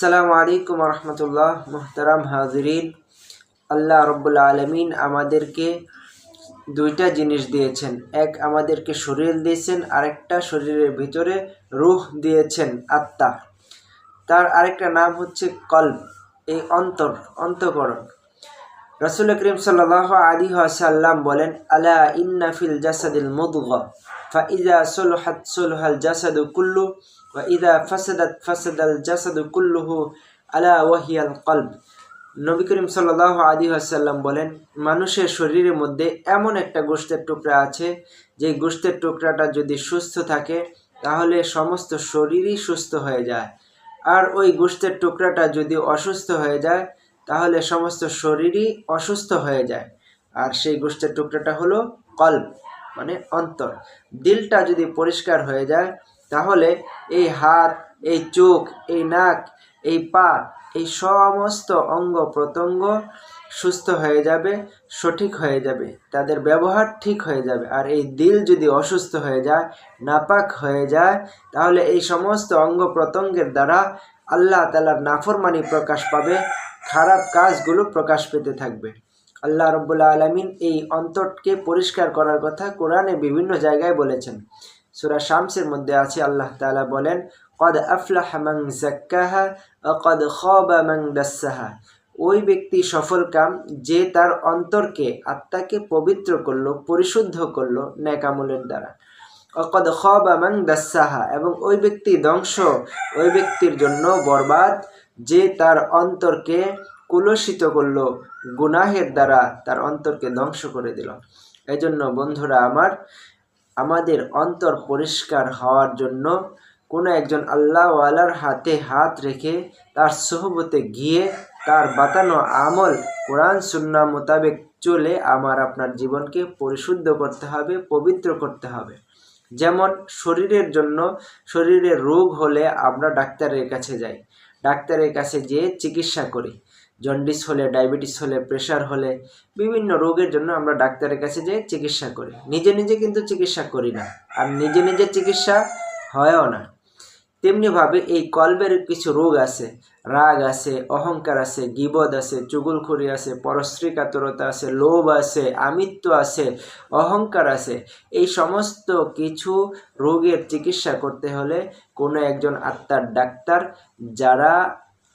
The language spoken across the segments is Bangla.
আসসালামু আলাইকুম রহমতুল্লাহ মোহতারাম হাজরিন। আল্লাহ রব্বুল আলমিন আমাদেরকে দুইটা জিনিস দিয়েছেন। এক, আমাদেরকে শরীর দিয়েছেন। আরেকটা শরীরের ভিতরে রুহ দিয়েছেন, আত্মা। তার আরেকটা নাম হচ্ছে কল্ব, এই অন্তর, অন্তকরণ। রসুল করিম সাল্লাহ আলী সাল্লাম বলেন, আলা ইন্না ফিল জাসাদিল মুদগ ফাইজা সুলহাত সুলহাল জাসাদু কুল্লু ওয়া ফাসাদাত ফাসাদাল জাসাদু কুল্লুহু আলা ওয়াহিয়াল কলব নবী করিম সাল্লাহ আলী আসাল্লাম বলেন, মানুষের শরীরের মধ্যে এমন একটা গোষ্ঠের টুকরা আছে, যে গোষ্ঠের টুকরাটা যদি সুস্থ থাকে, তাহলে সমস্ত শরীরই সুস্থ হয়ে যায়। আর ওই গোষ্ঠের টুকরাটা যদি অসুস্থ হয়ে যায়, তাহলে সমস্ত শরীরই অসুস্থ হয়ে যায়। আর সেই গোষ্ঠের টুকরাটা হলো কল্প মানে অন্তর। দিলটা যদি পরিষ্কার হয়ে যায় তাহলে এই হাত, এই চোখ, এই নাক, এই পা, এই সমস্ত অঙ্গ প্রত্যঙ্গ সুস্থ হয়ে যাবে, সঠিক হয়ে যাবে, তাদের ব্যবহার ঠিক হয়ে যাবে। আর এই দিল যদি অসুস্থ হয়ে যায়, নাপাক হয়ে যায়, তাহলে এই সমস্ত অঙ্গ প্রত্যঙ্গের দ্বারা আল্লাহ তালার নাফরমানি প্রকাশ পাবে, খারাপ কাজগুলো প্রকাশ পেতে থাকবে। আল্লাহ রব্বুল্লা আলমিন এই অন্তরকে পরিষ্কার করার কথা কোরআনে বিভিন্ন জায়গায় বলেছেন। সুরা শামসের মধ্যে আছে, আল্লাহ তালা বলেন, কদ আফলাহ মাং জাক্কাহা কদ খবা মাং দাসাহা। ওই ব্যক্তি সফল কাম, যে তার অন্তরকে আত্মাকে পবিত্র করল, পরিশুদ্ধ করল ন্যাকামলের দ্বারা। অকদ খবা মাং দাসাহা, এবং ওই ব্যক্তি ধ্বংস, ওই ব্যক্তির জন্য বরবাদ, যে তার অন্তরকে কুলসিত করল, গুনাহের দ্বারা তার অন্তরকে ধ্বংস করে দিল। এজন্য বন্ধুরা আমার আমাদের অন্তর পরিষ্কার হওয়ার জন্য কোনো একজন আল্লাহওয়ালার হাতে হাত রেখে তার সহবতে গিয়ে তার বাতানো আমল কোরআন সুন্না মোতাবেক চলে আমার আপনার জীবনকে পরিশুদ্ধ করতে হবে, পবিত্র করতে হবে। যেমন শরীরের জন্য, শরীরে রোগ হলে আমরা ডাক্তারের কাছে যাই। ডাক্তারের কাছে যেয়ে চিকিৎসা করি। জন্ডিস হলে, ডায়াবেটিস হলে প্রেশার হলে, বিভিন্ন রোগের জন্য আমরা ডাক্তারের কাছে যেয়ে চিকিৎসা করি। নিজে নিজে কিন্তু চিকিৎসা করি না। আর নিজে নিজে চিকিৎসা হয়ও না। তেমনিভাবে এই কলবের কিছু রোগ আছে। রাগ আছে, অহংকার আছে, গিবদ আছে চুগুলখুরি আছে, পরশ্রী কাতরতা আছে, লোভ আছে, আমিত্ব আছে, অহংকার আছে। এই সমস্ত কিছু রোগের চিকিৎসা করতে হলে কোনো একজন আত্মার ডাক্তার যারা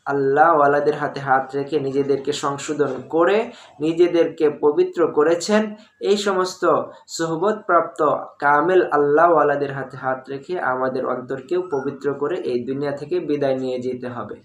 আল্লাহ ওয়ালাদের হাতে হাত রেখে নিজেদেরকে সংশোধন করে, নিজেদেরকে পবিত্র করেছেন। এই সমস্ত সোহবতপ্রাপ্ত কামেল আল্লাহ ওয়ালাদের হাতে হাত রেখে আমাদের অন্তরকেও পবিত্র করে এই দুনিয়া থেকে বিদায় নিয়ে যেতে হবে।